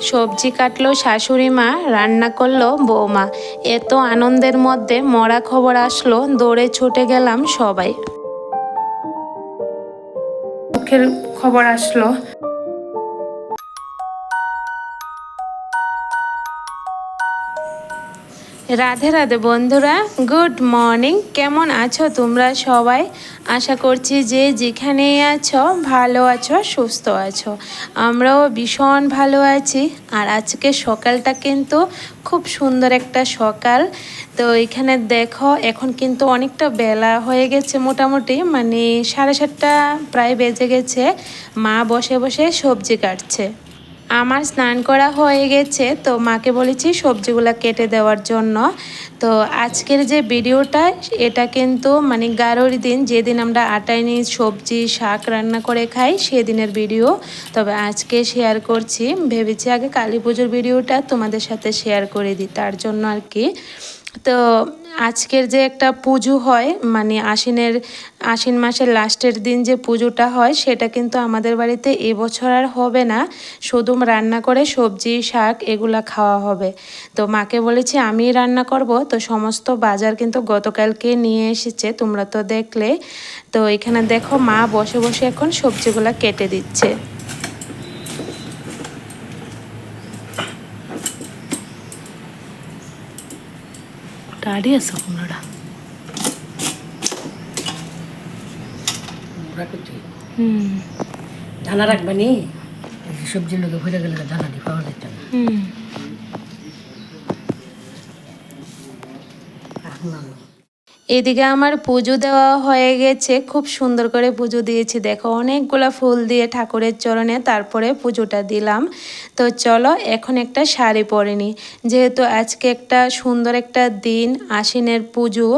সবজি কাটলো শাশুড়ি মা, রান্না করল বৌমা। এত আনন্দের মধ্যে মরা খবর আসলো, দৌড়ে ছুটে গেলাম সবাই। খবর আসলো। রাধে রাধে বন্ধুরা, গুড মর্নিং। কেমন আছো তোমরা সবাই? আশা করছি যে যেখানেই আছো, ভালো আছো, সুস্থ আছো। আমরাও ভীষণ ভালো আছি। আর আজকে সকালটা কিন্তু খুব সুন্দর একটা সকাল। তো এখানে দেখো, এখন কিন্তু অনেকটা বেলা হয়ে গেছে মোটামুটি মানে সাড়ে সাতটা প্রায় বেজে গেছে। মা বসে বসে সবজি কাটছে। আমার স্নান করা হয়ে গেছে, তো মাকে বলেছি সবজিগুলো কেটে দেওয়ার জন্য। তো আজকের যে ভিডিওটা, এটা কিন্তু মানে গারোর দিন, যেদিন আমরা আটায় নিই সবজি, শাক রান্না করে খাই, সেদিনের ভিডিও। তবে আজকে শেয়ার করছি। ভেবেছি আগে কালী পুজোর ভিডিওটা তোমাদের সাথে শেয়ার করে দিই, তার জন্য আর কি। তো আজকের যে একটা পুজো হয় মানে আশ্বিনের, আশ্বিন মাসের লাস্টের দিন যে পুজোটা হয়, সেটা কিন্তু আমাদের বাড়িতে এবছর আর হবে না। শুধু রান্না করে সবজি, শাক এগুলা খাওয়া হবে। তো মাকে বলেছি আমি রান্না করব। তো সমস্ত বাজার কিন্তু গতকালকে নিয়ে এসেছে, তোমরা তো দেখলে। তো এখানে দেখো, মা বসে বসে এখন সবজিগুলা কেটে দিচ্ছে। Tarea sonora. হুম ধানা রাখবানি সবজি লোকে ভরে গেলে ধানা দিয়ে পাওয়া যেত না হুম এদিকে আমার পুজো দেওয়া হয়ে গেছে। খুব সুন্দর করে পুজো দিয়েছি। দেখো, অনেকগুলো ফুল দিয়ে ঠাকুরের চরণে তারপরে পুজোটা দিলাম। তো চলো, এখন একটা শাড়ি পরে নিই যেহেতু আজকে একটা সুন্দর একটা দিন, আশ্বিনের পুজো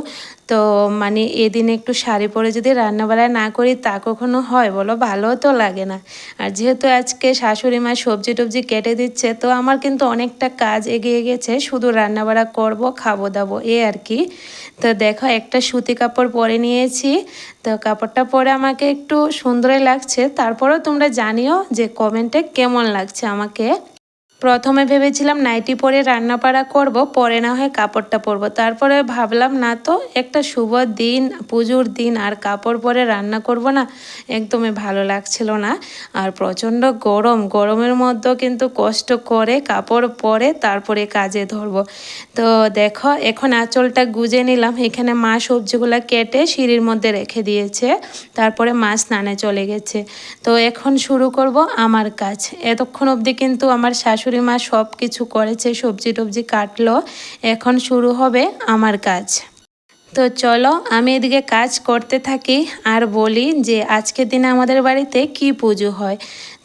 তো মানে এদিন একটু শাড়ি পরে যদি রান্নাবাড়া না করি তা কখনো হয় বলো? ভালো তো লাগে না। আর যেহেতু আজকে শাশুড়ি মা সবজি টবজি কেটে দিচ্ছে, তো আমার কিন্তু অনেকটা কাজ এগিয়ে গেছে। শুধু রান্নাবাড়া করব, খাব দাবো, এ আর কি। তো দেখো, একটা সুতি কাপড় পরে নিয়েছি। তো কাপড়টা পরে আমাকে একটু সুন্দরই লাগছে। তারপরেও তোমরা জানিও যে কমেন্টে কেমন লাগছে আমাকে। প্রথমে ভেবেছিলাম নাইটি পরে রান্নাপাড়া করব, পরে না হয় কাপড়টা পরবো। তারপরে ভাবলাম, না তো, একটা শুভ দিন, পুজোর দিন, আর কাপড় পরে রান্না করব না। একদমই ভালো লাগছিল না। আর প্রচণ্ড গরম, গরমের মধ্যেও কিন্তু কষ্ট করে কাপড় পরে তারপরে কাজে ধরবো। তো দেখো, এখন আঁচলটা গুজে নিলাম। এখানে মা সবজিগুলো কেটে সিঁড়ির মধ্যে রেখে দিয়েছে। তারপরে মা স্নানে চলে গেছে। তো এখন শুরু করব আমার কাজ। এতক্ষণ অবধি কিন্তু আমার শাশুড়ি মা সব কিছু করেছে, সবজি টবজি কাটলো। এখন শুরু হবে আমার কাজ। তো চলো, আমি এদিকে কাজ করতে থাকি আর বলি যে আজকের দিনে আমাদের বাড়িতে কি পুজো হয়।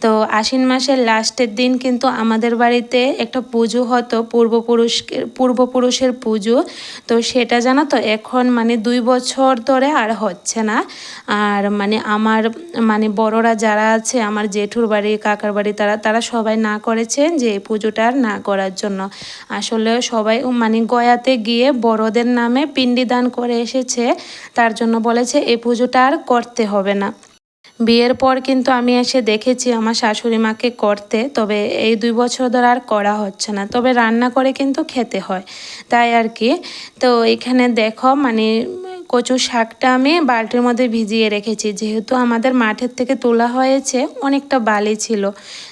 তো আশ্বিন মাসের লাস্টের দিন কিন্তু আমাদের বাড়িতে একটা পুজো হতো পূর্বপুরুষ পূর্বপুরুষের পুজো। তো সেটা জানো তো, এখন মানে দুই বছর ধরে আর হচ্ছে না। আর মানে আমার মানে বড়রা যারা আছে, আমার জেঠুর বাড়ি, কাকার বাড়ি, তারা তারা সবাই না করেছেন যে এই পুজোটা আর না করার জন্য। আসলে সবাই মানে গয়াতে গিয়ে বড়দের নামে পিণ্ডি দান করে এসেছে, তার জন্য বলেছে এই পুজোটা আর করতে হবে না। বিয়ের পর কিন্তু আমি এসে দেখেছি আমার শাশুড়ি মাকে করতে, তবে এই দুই বছর ধরে আর করা হচ্ছে না। তবে রান্না করে কিন্তু খেতে হয়। তাই আর কি। তো এখানে দেখো মানে কচু শাকটা আমি বালতির মধ্যে ভিজিয়ে রেখেছি। যেহেতু আমাদের মাঠের থেকে তোলা হয়েছে, অনেকটা বালি ছিল।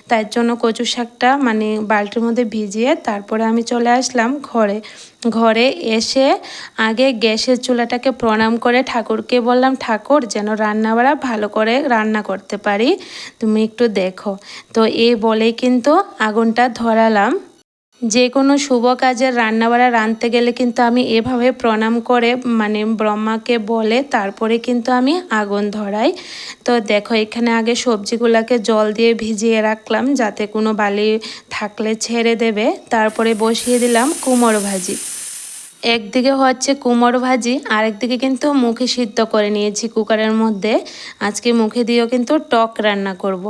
তার জন্য কচু শাকটা মানে বালতির মধ্যে ভিজিয়ে তারপরে আমি চলে আসলাম ঘরে। ঘরে এসে আগে গ্যাসের চুলাটাকে প্রণাম করে ঠাকুরকে বললাম, ঠাকুর, যেন রান্নাবাড়া ভালো করে রান্না করতে পারি। তুমি একটু দেখো। তো এই বলেই কিন্তু আগুনটা ধরালাম। যে কোনো শুভ কাজের রান্নাবাড়া রাঁধতে গেলে কিন্তু আমি এভাবে প্রণাম করে মানে ব্রহ্মাকে বলে তারপরে কিন্তু আমি আগুন ধরাই। তো দেখো, এখানে আগে সবজিগুলোকে জল দিয়ে ভিজিয়ে রাখলাম যাতে কোনো বালি থাকলে ছেড়ে দেবে। তারপরে বসিয়ে দিলাম কুমড়ো ভাজি। একদিকে হচ্ছে কুমড়ো ভাজি, আরেকদিকে কিন্তু মুখে সিদ্ধ করে নিয়েছি কুকারের মধ্যে। আজকে মুখে দিয়েও কিন্তু টক রান্না করব।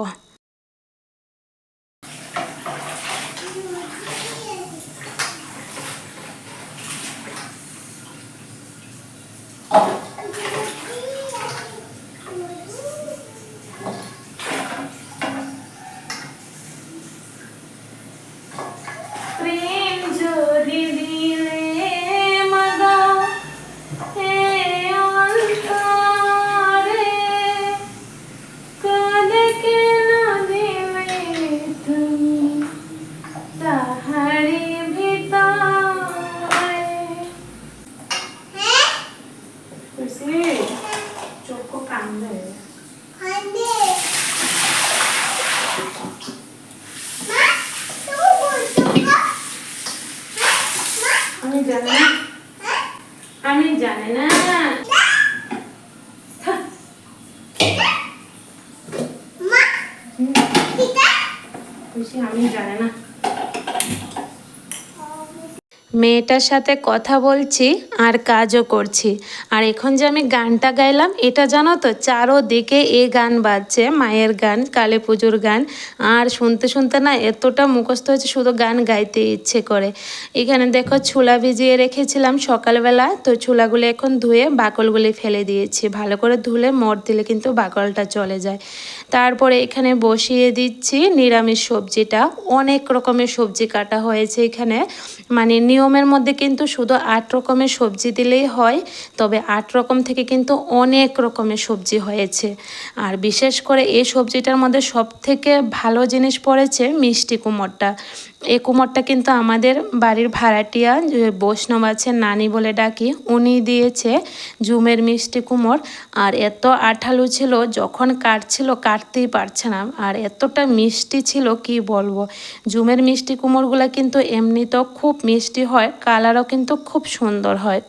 প্রেম যদি দিলে মাগো হে অন্তরে কাঁদে কেন দিলে তুমি তাহারি ভিতরে খুশি চোখ কান্দে আমি জানি না আমি জানি না থাক। খুশি আমি জানি না মেয়েটার সাথে কথা বলছি আর কাজও করছি। আর এখন যে আমি গানটা গাইলাম, এটা জানো তো, চারোদিকে এ গান বাজছে, মায়ের গান, কালী পুজোর গান। আর শুনতে শুনতে না এতটা মুখস্থ হয়েছে, শুধু গান গাইতে ইচ্ছে করে। এখানে দেখো ছোলা ভিজিয়ে রেখেছিলাম সকালবেলা, তো ছোলাগুলো এখন ধুয়ে বাকলগুলি ফেলে দিয়েছি। ভালো করে ধুলে মর দিলে কিন্তু বাকলটা চলে যায়। তারপরে এখানে বসিয়ে দিচ্ছি নিরামিষ সবজিটা। অনেক রকমের সবজি কাটা হয়েছে এখানে। মানে নিয়মের মধ্যে কিন্তু শুধু আট রকমের সবজি দিলেই হয়, তবে আট রকম থেকে কিন্তু অনেক রকমের সবজি হয়েছে। আর বিশেষ করে এই সবজিটার মধ্যে সব থেকে ভালো জিনিস পড়েছে মিষ্টি কুমড়টা। এই কুমোরটা কিন্তু আমাদের বাড়ির ভাড়াটিয়া যে বৈষ্ণব আছে, নানি বলে ডাকি, উনি দিয়েছে জুমের মিষ্টি কুমোর। আর এত আঠালু ছিল, যখন কাটছিল কাটতেই পারছে না। আর এতটা মিষ্টি ছিল, কি বলব? জুমের মিষ্টি কুমোরগুলো কিন্তু এমনিতেও খুব মিষ্টি হয়, কালারও কিন্তু খুব সুন্দর হয়।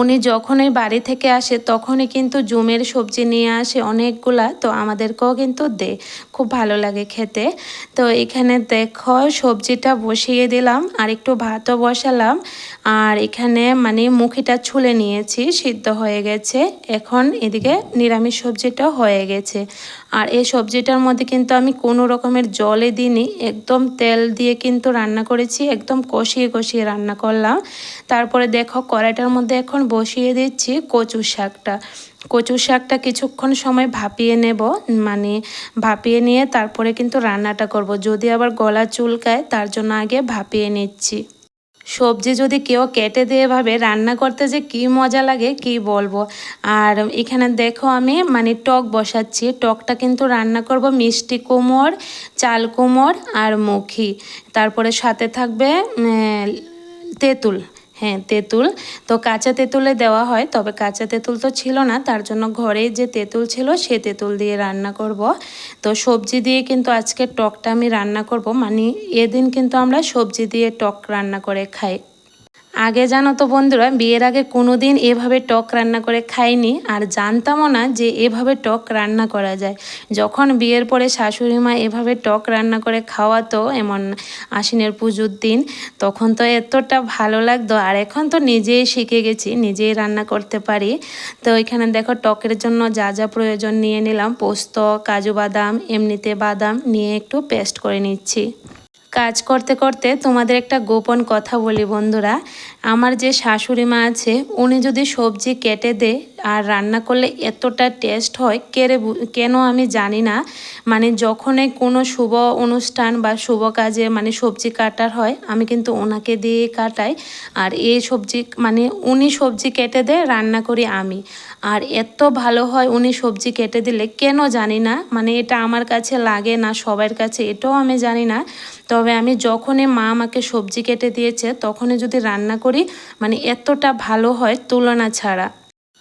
উনি যখনই বাড়ি থেকে আসে, তখনই কিন্তু জুমের সবজি নিয়ে আসে অনেকগুলা। তো আমাদেরকেও কিন্তু দে, খুব ভালো লাগে খেতে। তো এখানে দেখো, সবজিটা বসিয়ে দিলাম, আর একটু ভাতও বসালাম। আর এখানে মানে মুখিটা ছুলে নিয়েছি, সিদ্ধ হয়ে গেছে। এখন এদিকে নিরামিষ সবজিটা হয়ে গেছে। আর এই সবজিটার মধ্যে কিন্তু আমি কোনো রকমের জলে দিইনি, একদম তেল দিয়ে কিন্তু রান্না করেছি, একদম কষিয়ে কষিয়ে রান্না করলাম। তারপরে দেখো কড়াইটার মধ্যে এখন বসিয়ে দিচ্ছি কচু শাকটা। কচু শাকটা কিছুক্ষণ সময় ভাপিয়ে নেব মানে ভাপিয়ে নিয়ে তারপরে কিন্তু রান্নাটা করব। যদি আবার গলা চুলকায় তার জন্য আগে ভাপিয়ে নিচ্ছি। সবজি যদি কেউ কেটে দিয়ে ভাবে রান্না করতে যে কি মজা লাগে, কি বলব? আর এখানে দেখো আমি মানে টক বসাচ্ছি। টকটা কিন্তু রান্না করব মিষ্টি কোমর চাল কোমর আর মুখি। তারপরে সাথে থাকবে তেঁতুল। হ্যাঁ তেঁতুল। তো কাঁচা তেঁতুলে দেওয়া হয়, তবে কাঁচা তেঁতুল তো ছিল না, তার জন্য ঘরে যে তেঁতুল ছিল সে তেঁতুল দিয়ে রান্না করব। তো সবজি দিয়ে কিন্তু আজকে টকটা আমি রান্না করব মানে এদিন কিন্তু আমরা সবজি দিয়ে টক রান্না করে খাই। আগে জানো তো বন্ধুরা, বিয়ের আগে কোনো দিন এভাবে টক রান্না করে খাইনি আর জানতামও না যে এভাবে টক রান্না করা যায়। যখন বিয়ের পরে শাশুড়ি মা এভাবে টক রান্না করে খাওয়াতো, এমন আশ্বিনের পুজোর দিন, তখন তো এতটা ভালো লাগতো। আর এখন তো নিজেই শিখে গেছি, নিজেই রান্না করতে পারি। তো এখানে দেখো, টকের জন্য যা যা প্রয়োজন নিয়ে নিলাম। পোস্ত, কাজু বাদাম, এমনিতে বাদাম নিয়ে একটু পেস্ট করে নিচ্ছি। কাজ করতে করতে তোমাদের একটা গোপন কথা বলি বন্ধুরা। আমার যে শাশুড়ি মা আছে, উনি যদি সবজি কেটে দেয় আর রান্না করলে এতটা টেস্ট হয়, কেড়ে কেন আমি জানি না। মানে যখনই কোনো শুভ অনুষ্ঠান বা শুভ কাজে মানে সবজি কাটার হয়, আমি কিন্তু ওনাকে দিয়ে কাটাই। আর এই সবজি মানে উনি সবজি কেটে দেয়, রান্না করি আমি। আর এত ভালো হয় উনি সবজি কেটে দিলে, কেন জানি না মানে এটা আমার কাছে লাগে না, সবার কাছে এটাও আমি জানি না। তবে আমি যখনই মা আমাকে সবজি কেটে দিয়েছে, তখনই যদি রান্না করি মানে এতটা ভালো হয় তুলনা ছাড়া।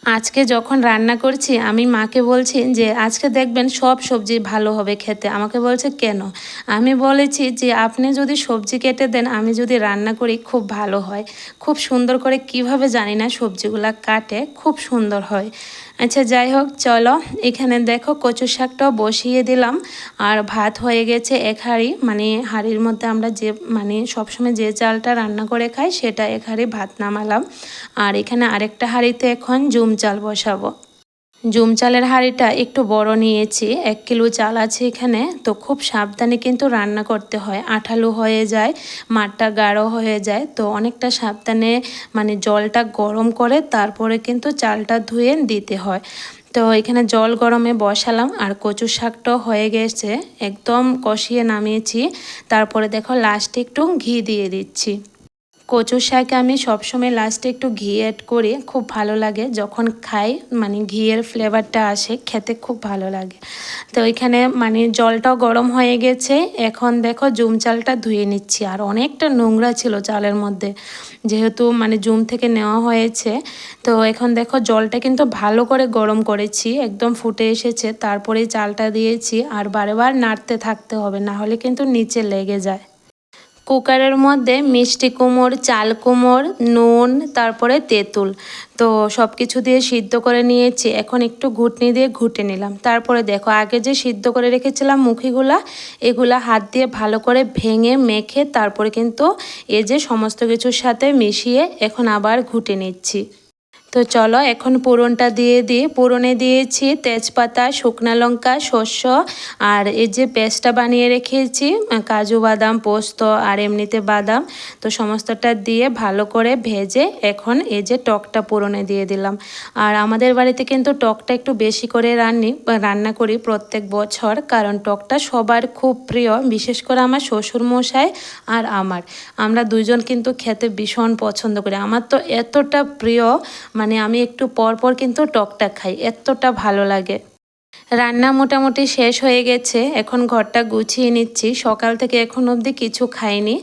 আজকে যখন রান্না করছি, আমি মাকে বলছি যে, আজকে দেখবেন সব সবজি ভালো হবে খেতে। আমাকে বলছে, কেন? আমি বলেছি যে, আপনি যদি সবজি কেটে দেন, আমি যদি রান্না করি, খুব ভালো হয়। খুব সুন্দর করে কীভাবে জানি না সবজিগুলা কাটে, খুব সুন্দর হয়। আচ্ছা যাই হোক, চলো। এখানে দেখো কচু শাকটাও বসিয়ে দিলাম। আর ভাত হয়ে গেছে এক হাঁড়ি। মানে হাঁড়ির মধ্যে আমরা যে মানে সবসময় যে চালটা রান্না করে খাই, সেটা এক হাঁড়ি ভাত নামালাম। আর এখানে আরেকটা হাঁড়িতে এখন জুম চাল বসাবো। জুম চালের হাঁড়িটা একটু বড় নিয়েছি, এক কিলো চাল আছে এখানে, তো খুব সাবধানে কিন্তু রান্না করতে হয়। আঠালো হয়ে যায়, মাঠটা গাঢ় হয়ে যায়, তো অনেকটা সাবধানে মানে জলটা গরম করে তারপরে কিন্তু চালটা ধুয়ে দিতে হয়। তো এখানে জল গরমে বসালাম, আর কচু শাকটাও হয়ে গেছে, একদম কষিয়ে নামিয়েছি। তারপরে দেখো লাস্টে একটু ঘি দিয়ে দিচ্ছি। কচুর শাকে আমি সবসময় লাস্টে একটু ঘি অ্যাড করি, খুব ভালো লাগে। যখন খাই মানে ঘিয়ের ফ্লেভারটা আসে, খেতে খুব ভালো লাগে। তো ওইখানে মানে জলটাও গরম হয়ে গেছে। এখন দেখো জুম চালটা ধুয়ে নিচ্ছি। আর অনেকটা নোংরা ছিল চালের মধ্যে, যেহেতু মানে জুম থেকে নেওয়া হয়েছে। তো এখন দেখো জলটা কিন্তু ভালো করে গরম করেছি, একদম ফুটে এসেছে। তারপরে চালটা দিয়েছি। আর বারবার নাড়তে থাকতে হবে, না হলে কিন্তু নিচে লেগে যায়। কুকারের মধ্যে মিষ্টি কুমড় চাল কুমড় নুন, তারপরে তেঁতুল। তো সব কিছু দিয়ে সিদ্ধ করে নিয়েছি। এখন একটু ঘুটনি দিয়ে ঘুটে নিলাম। তারপরে দেখো, আগে যে সিদ্ধ করে রেখেছিলাম মুখিগুলা, এগুলা হাত দিয়ে ভালো করে ভেঙে মেখে তারপরে কিন্তু এ যে সমস্ত কিছুর সাথে মিশিয়ে এখন আবার ঘুটে নিচ্ছি। তো চলো এখন পুরনটা দিয়ে দিই। পুরনে দিয়েছি তেজপাতা, শুকনা লঙ্কা, শস্য, আর এই যে পেস্টটা বানিয়ে রেখেছি কাজু বাদাম, পোস্ত, আর এমনিতে বাদাম। তো সমস্তটা দিয়ে ভালো করে ভেজে এখন এই যে টকটা পুরনে দিয়ে দিলাম। আর আমাদের বাড়িতে কিন্তু টকটা একটু বেশি করে রান্নি, রান্না করি প্রত্যেক বছর, কারণ টকটা সবার খুব প্রিয়, বিশেষ করে আমার শ্বশুর মশাই আর আমার। আমরা দুজন কিন্তু খেতে ভীষণ পছন্দ করি। আমার তো এতটা প্রিয় মানে আমি একটু পর পর কিন্তু টকটা খাই, এতটা ভালো লাগে। রান্না মোটামুটি শেষ হয়ে গেছে, এখন ঘরটা গুছিয়ে নিচ্ছি। সকাল থেকে এখন অবধি কিছু খাইনি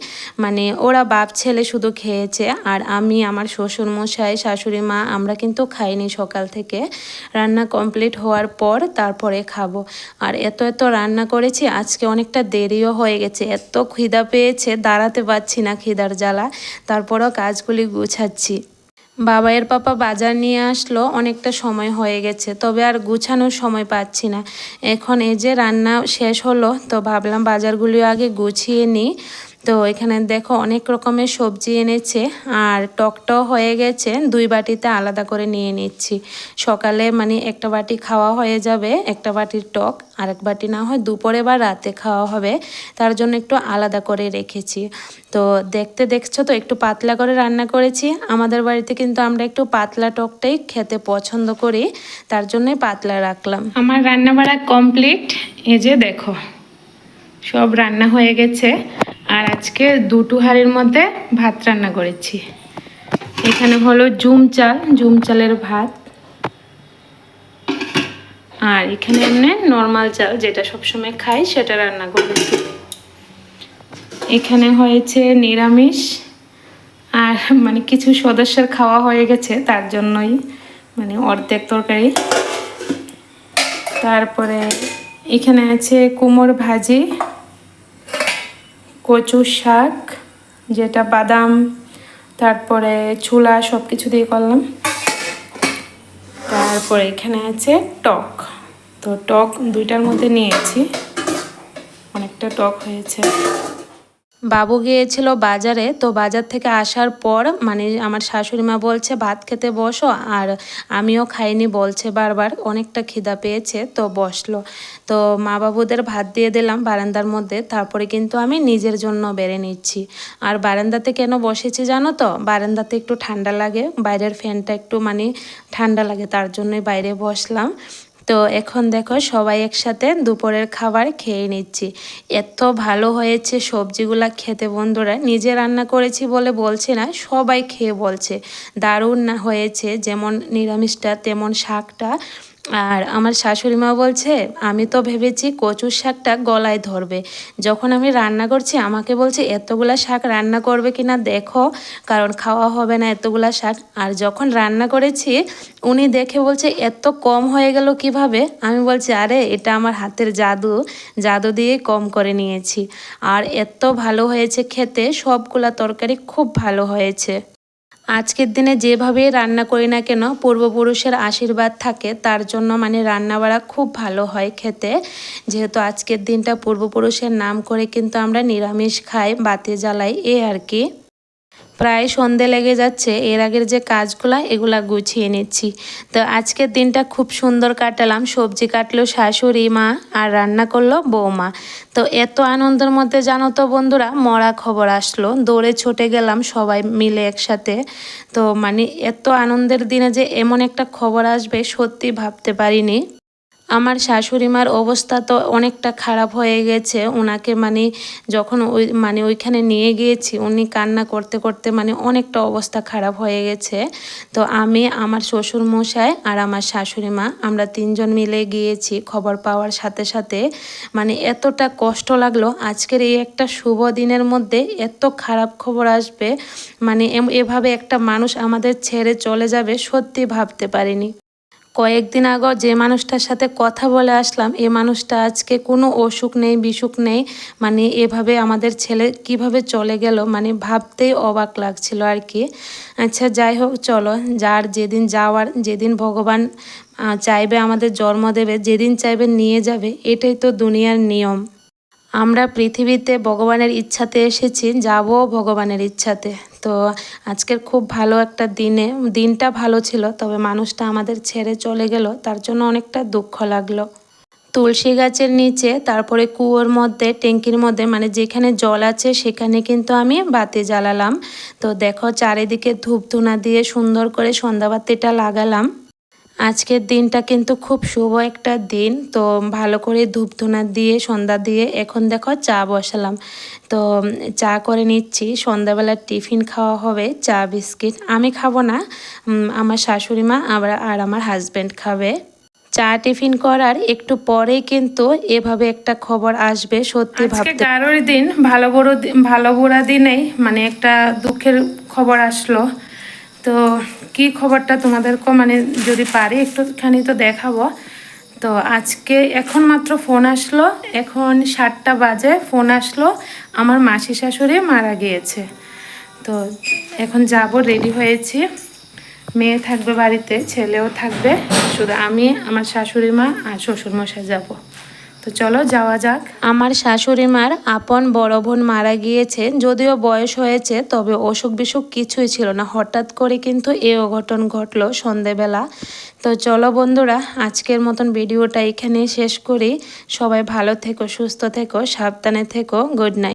মানে ওরা বাপ ছেলে শুধু খেয়েছে, আর আমি, আমার শ্বশুর মশাই শাশুড়ি মা, আমরা কিন্তু খাইনি সকাল থেকে। রান্না কমপ্লিট হওয়ার পর তারপরে খাব। আর এত এত রান্না করেছি, আজকে অনেকটা দেরিও হয়ে গেছে। এত খিদা পেয়েছে, দাঁড়াতে পারছি না খিদার জ্বালা। তারপরও কাজগুলি গুছাচ্ছি। বাবাইয়ের পাপা বাজার নিয়ে আসলো, অনেকটা সময় হয়ে গেছে, তবে আর গুছানোর সময় পাচ্ছি না। এখন এই যে রান্না শেষ হলো, তো ভাবলাম বাজারগুলিও আগে গুছিয়ে নিই। তো এখানে দেখো অনেক রকমের সবজি এনেছে আর টকটাও হয়ে গেছে। দুই বাটিতে আলাদা করে নিয়ে নিচ্ছি। সকালে মানে একটা বাটি খাওয়া হয়ে যাবে, একটা বাটির টক, আরেক বাটি না হয় দুপুরে বা রাতে খাওয়া হবে। তার জন্য একটু আলাদা করে রেখেছি। তো দেখতে দেখছ তো, একটু পাতলা করে রান্না করেছি। আমাদের বাড়িতে কিন্তু আমরা একটু পাতলা টকটাই খেতে পছন্দ করি। তার জন্যই পাতলা রাখলাম। আমার রান্না বাড়া কমপ্লিট। এই যে দেখো, সব রান্না হয়ে গেছে। আর আজকে দুটো হাঁড়ির মধ্যে ভাত রান্না করেছি। এখানে হলো জুম চাল, জুম চালের ভাত। আর এখানে এমনি নর্মাল চাল যেটা সবসময় খাই, সেটা রান্না করেছি। এখানে হয়েছে নিরামিষ, আর মানে কিছু সদস্যের খাওয়া হয়ে গেছে, তার জন্যই মানে অর্ধেক তরকারি। তারপরে এখানে আছে কুমড় ভাজি কচু শাক, যেটা বাদাম, তারপরে ছোলা সব কিছু দিয়ে করলাম। তারপরে এখানে আছে টক। তো টক দুইটার মধ্যে নিয়েছি। অনেকটা টক হয়েছে। বাবু গিয়েছিল বাজারে, তো বাজার থেকে আসার পর মানে আমার শাশুড়ি মা বলছে, ভাত খেতে বসো। আর আমিও খাইনি বলছে বারবার, অনেকটা খিদা পেয়েছে, তো বসল। তো মা বাবুদের ভাত দিয়ে দিলাম বারান্দার মধ্যে, তারপরে কিন্তু আমি নিজের জন্য বেড়ে নিচ্ছি। আর বারান্দাতে কেন বসেছি জানো তো? বারান্দাতে একটু ঠান্ডা লাগে, বাইরের ফ্যানটা একটু মানে ঠান্ডা লাগে, তার জন্যই বাইরে বসলাম। তো এখন দেখো সবাই একসাথে দুপুরের খাবার খেয়ে নিচ্ছি। এত ভালো হয়েছে সবজিগুলা খেতে বন্ধুরা। নিজে রান্না করেছি বলে বলছে না, সবাই খেয়ে বলছে। দারুণ না হয়েছে, যেমন নিরামিষটা, তেমন শাকটা। আর আমার শাশুড়ি মা বলছে, আমি তো ভেবেছি কচুর শাকটা গলায় ধরবে। যখন আমি রান্না করছি, আমাকে বলছে, এতগুলা শাক রান্না করবে কিনা দেখো, কারণ খাওয়া হবে না এতগুলা শাক। আর যখন রান্না করেছি, উনি দেখে বলছে, এত কম হয়ে গেল কীভাবে? আমি বলছি, আরে, এটা আমার হাতের জাদু। জাদু দিয়ে কম করে নিয়েছি। আর এত ভালো হয়েছে খেতে, সবগুলা তরকারি খুব ভালো হয়েছে। আজকের দিনে যেভাবে রান্না করি না কেন, পূর্বপুরুষের আশীর্বাদ থাকে, তার জন্য মানে রান্নাবাড়া খুব ভালো হয় খেতে। যেহেতু আজকের দিনটা পূর্বপুরুষের নাম করে কিন্তু আমরা নিরামিষ খাই, বাতি জ্বালাই, এ আর কি। প্রায় সন্ধে লেগে যাচ্ছে। এর আগের যে কাজগুলো, এগুলা গুছিয়ে নিচ্ছি। তো আজকের দিনটা খুব সুন্দর কাটালাম। সবজি কাটলো শাশুড়ি মা আর রান্না করল বৌমা। তো এত আনন্দের মধ্যে জানো তো বন্ধুরা, মরা খবর আসলো। দৌড়ে ছুটে গেলাম সবাই মিলে একসাথে। তো মানে এত আনন্দের দিনে যে এমন একটা খবর আসবে, সত্যি ভাবতে পারিনি। আমার শাশুড়ি মার অবস্থা তো অনেকটা খারাপ হয়ে গেছে। ওনাকে মানে যখন ওই মানে ওইখানে নিয়ে গিয়েছি, উনি কান্না করতে করতে মানে অনেকটা অবস্থা খারাপ হয়ে গেছে। তো আমি, আমার শ্বশুর মশাই আর আমার শাশুড়ি মা আমরা তিনজন মিলে গিয়েছি খবর পাওয়ার সাথে সাথে। মানে এতটা কষ্ট লাগল। আজকের এই একটা শুভ দিনের মধ্যে এত খারাপ খবর আসবে। মানে এভাবে একটা মানুষ আমাদের ছেড়ে চলে যাবে সত্যি ভাবতে পারিনি। কয়েকদিন আগেও যে মানুষটার সাথে কথা বলে আসলাম, এ মানুষটা আজকে কোনো অসুখ নেই, বিসুখ নেই মানে এভাবে আমাদের ছেলে কীভাবে চলে গেল মানে ভাবতেই অবাক লাগছিল আর কি। আচ্ছা যাই হোক, চলো, যার যেদিন যাওয়ার, যেদিন ভগবান চাইবে আমাদের জন্ম দেবে, যেদিন চাইবে নিয়ে যাবে, এটাই তো দুনিয়ার নিয়ম। আমরা পৃথিবীতে ভগবানের ইচ্ছাতে এসেছি, যাব ভগবানের ইচ্ছাতে। তো আজকের খুব ভালো একটা দিনে, দিনটা ভালো ছিল, তবে মানুষটা আমাদের ছেড়ে চলে গেল, তার জন্য অনেকটা দুঃখ লাগল। তুলসী গাছের নিচে, তারপরে কুয়োর মধ্যে, ট্যাঙ্কির মধ্যে মানে যেখানে জল আছে, সেখানে কিন্তু আমি বাতি জ্বালালাম। তো দেখো, চারিদিকে ধূপ ধুনা দিয়ে সুন্দর করে সন্ধ্যাবাতিটা লাগালাম। আজকের দিনটা কিন্তু খুব শুভ একটা দিন। তো ভালো করে ধূপ ধুনা দিয়ে সন্ধ্যা দিয়ে এখন দেখো চা বসালাম। তো চা করে নিচ্ছি। সন্ধ্যাবেলার টিফিন খাওয়া হবে চা বিস্কিট। আমি খাব না আমার শাশুড়ি মা আবার আর আমার হাজব্যান্ড খাবে। চা টিফিন করার একটু পরেই কিন্তু এভাবে একটা খবর আসবে সত্যি ভাবতে। গারোর দিন ভালো বড় ভালো বুড়া দিনেই মানে একটা দুঃখের খবর আসলো। তো কি খবরটা তোমাদেরকে মানে যদি পারি একটুখানি তো দেখাবো। তো আজকে এখন মাত্র ফোন আসলো, এখন সাতটা বাজে, ফোন আসলো, আমার মাসি শাশুড়ি মারা গিয়েছে। তো এখন যাব রেডি হয়েছি। মেয়ে থাকবে বাড়িতে, ছেলেও থাকবে। শুধু আমি, আমার শাশুড়ি মা আর শ্বশুরমশাই যাব। তো চলো যাওয়া যাক। আমার শাশুড়ি মার আপন বড় বোন মারা গিয়েছে, যদিও বয়স হয়েছে, তবে অসুখ বিসুখ কিছুই ছিল না। হঠাৎ করে কিন্তু এ অঘটন ঘটলো সন্ধেবেলা। তো চলো বন্ধুরা, আজকের মতন ভিডিওটা এখানেই শেষ করি। সবাই ভালো থেকো, সুস্থ থেকো, সাবধানে থেকো গুড নাইট